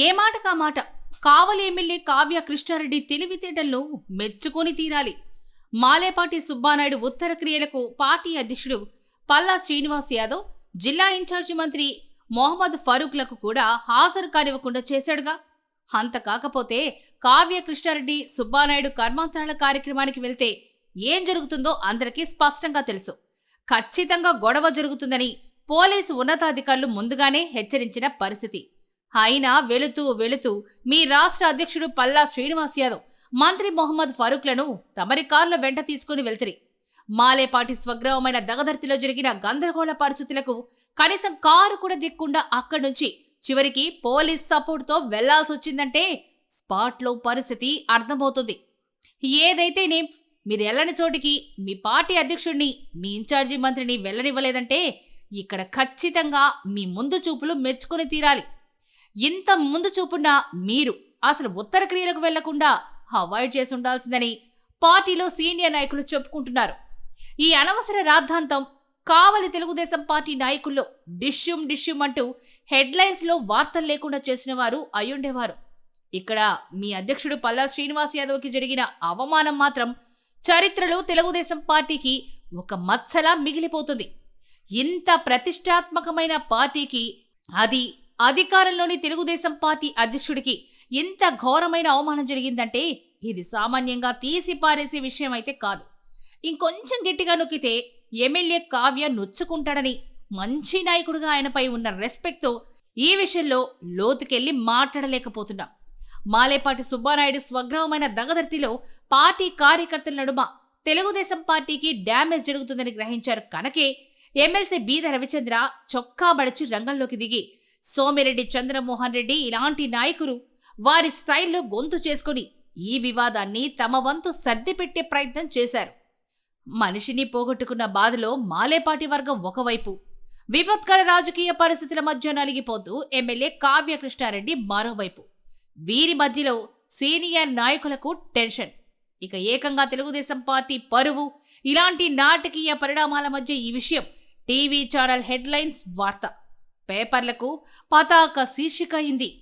ఏ మాట కా మాట? కావలి ఎమ్మెల్యే కావ్య కృష్ణారెడ్డి తెలివితేటలను మెచ్చుకొని తీరాలి. మాలేపాటి సుబ్బానాయుడు ఉత్తర క్రియలకు పార్టీ అధ్యక్షుడు పల్లా శ్రీనివాస్ యాదవ్ జిల్లా ఇన్ఛార్జి మంత్రి మొహమ్మద్ ఫరూక్లకు కూడా హాజరు కానివ్వకుండా చేశాడుగా. అంత కాకపోతే కావ్య కృష్ణారెడ్డి సుబ్బానాయుడు కర్మాంతరాల కార్యక్రమానికి వెళ్తే ఏం జరుగుతుందో అందరికీ స్పష్టంగా తెలుసు. ఖచ్చితంగా గొడవ జరుగుతుందని పోలీసు ఉన్నతాధికారులు ముందుగానే హెచ్చరించిన పరిస్థితి. అయినా వెళుతూ వెళుతూ మీ రాష్ట్ర అధ్యక్షుడు పల్లా శ్రీనివాస్ యాదవ్ మంత్రి మొహమ్మద్ ఫరూక్లను తమరి కారులో వెంట తీసుకుని వెళ్తిరి. మాలేపాటి స్వగ్రామమైన దగదర్తిలో జరిగిన గందరగోళ పరిస్థితులకు కనీసం కారు కూడా దిక్కుండా అక్కడి నుంచి చివరికి పోలీస్ సపోర్ట్తో వెళ్ళాల్సి వచ్చిందంటే స్పాట్లో పరిస్థితి అర్థమవుతుంది. ఏదైతేనే మీరు వెళ్ళని చోటికి మీ పార్టీ అధ్యక్షుడిని మీ ఇన్ఛార్జి మంత్రిని వెళ్ళనివ్వలేదంటే ఇక్కడ ఖచ్చితంగా మీ ముందు చూపులు మెచ్చుకొని తీరాలి. ఇంత ముందు చూపున్న మీరు అసలు ఉత్తర క్రియలకు వెళ్ళకుండా అవాయిడ్ చేసి ఉండాల్సిందని పార్టీలో సీనియర్ నాయకులు చెప్పుకుంటున్నారు. ఈ అనవసర రాద్ధాంతం కావలి తెలుగుదేశం పార్టీ నాయకుల్లో డిష్యూమ్ డిష్యూమ్ అంటూ హెడ్లైన్స్లో వార్తలు లేకుండా చేసిన వారు అయ్యుండేవారు. ఇక్కడ మీ అధ్యక్షుడు పల్లా శ్రీనివాస్ యాదవ్కి జరిగిన అవమానం మాత్రం చరిత్రలో తెలుగుదేశం పార్టీకి ఒక మచ్చలా మిగిలిపోతుంది. ఇంత ప్రతిష్టాత్మకమైన పార్టీకి అది అధికారంలోని తెలుగుదేశం పార్టీ అధ్యక్షుడికి ఇంత ఘోరమైన అవమానం జరిగిందంటే ఇది సామాన్యంగా తీసి పారేసే విషయం అయితే కాదు. ఇంకొంచెం గట్టిగా నొక్కితే ఎమ్మెల్యే కావ్య నొచ్చుకుంటాడని మంచి నాయకుడిగా ఆయనపై ఉన్న రెస్పెక్ట్తో ఈ విషయంలో లోతుకెళ్ళి మాట్లాడలేకపోతున్నాం. మాలేపాటి సుబ్బానాయుడు స్వగ్రామమైన దగదర్తిలో పార్టీ కార్యకర్తల నడుమ తెలుగుదేశం పార్టీకి డ్యామేజ్ జరుగుతుందని గ్రహించారు కనుకే. ఎమ్మెల్సీ బీద రవిచంద్ర చొక్కా బడిచి రంగంలోకి దిగి సోమిరెడ్డి చంద్రమోహన్ రెడ్డి ఇలాంటి నాయకులు వారి స్టైల్లో గొంతు చేసుకుని ఈ వివాదాన్ని తమ వంతు సర్దిపెట్టే ప్రయత్నం చేశారు. మనిషిని పోగొట్టుకున్న బాధలో మాలేపాటి వర్గం ఒకవైపు. విపత్కర రాజకీయ పరిస్థితుల మధ్య నలిగిపోతూ ఎమ్మెల్యే కావ్యకృష్ణారెడ్డి మరోవైపు. వీరి మధ్యలో సీనియర్ నాయకులకు టెన్షన్. ఇక ఏకంగా తెలుగుదేశం పార్టీ పరువు ఇలాంటి నాటకీయ పరిణామాల మధ్య ఈ విషయం టీవీ ఛానల్ హెడ్లైన్స్ వార్త. పేపర్లకు పతాక శీర్షిక అయింది.